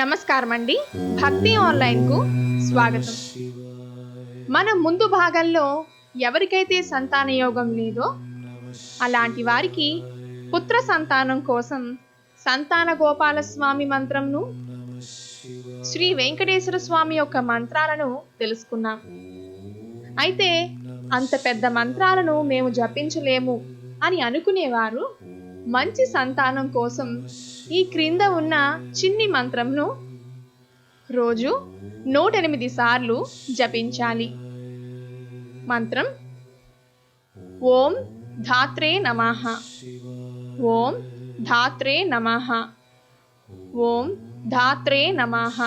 నమస్కారం అండి భక్తి ఆన్లైన్కు స్వాగతం. మనం ముందు భాగంలో ఎవరికైతే సంతాన యోగం లేదో అలాంటి వారికి పుత్ర సంతానం కోసం సంతాన గోపాల స్వామి మంత్రంను శ్రీ వెంకటేశ్వర స్వామి యొక్క మంత్రాలను తెలుసుకున్నాం. అయితే అంత పెద్ద మంత్రాలను మేము జపించలేము అని అనుకునేవారు మంచి సంతానం కోసం ఈ క్రింద ఉన్న చిన్ని మంత్రంను రోజు నూట ఎనిమిది సార్లు జపించాలి. మంత్రం ఓం ధాత్రే నమః. ఓం ధాత్రే నమః. ఓం ధాత్రే నమః.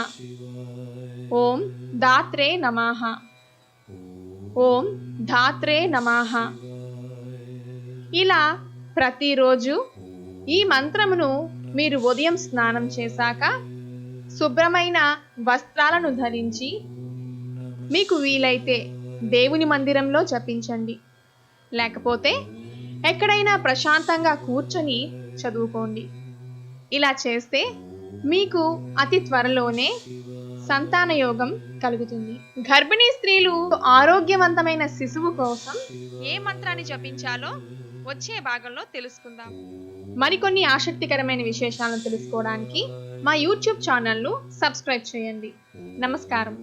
ఓం దాత్రే నమః. ఓం ధాత్రే నమః. ఇలా ప్రతిరోజు ఈ మంత్రమును మీరు ఉదయం స్నానం చేశాక శుభ్రమైన వస్త్రాలను ధరించి మీకు వీలైతే దేవుని మందిరంలో జపించండి. లేకపోతే ఎక్కడైనా ప్రశాంతంగా కూర్చొని చదువుకోండి. ఇలా చేస్తే మీకు అతి త్వరలోనే సంతాన యోగం కలుగుతుంది. గర్భిణీ స్త్రీలు ఆరోగ్యవంతమైన శిశువు కోసం ఏ మంత్రాన్ని జపించాలో వచ్చే భాగంలో తెలుసుకుందాం. మరికొన్ని ఆసక్తికరమైన విశేషాలను తెలుసుకోవడానికి మా యూట్యూబ్ ఛానల్ను సబ్స్క్రైబ్ చేయండి. నమస్కారం.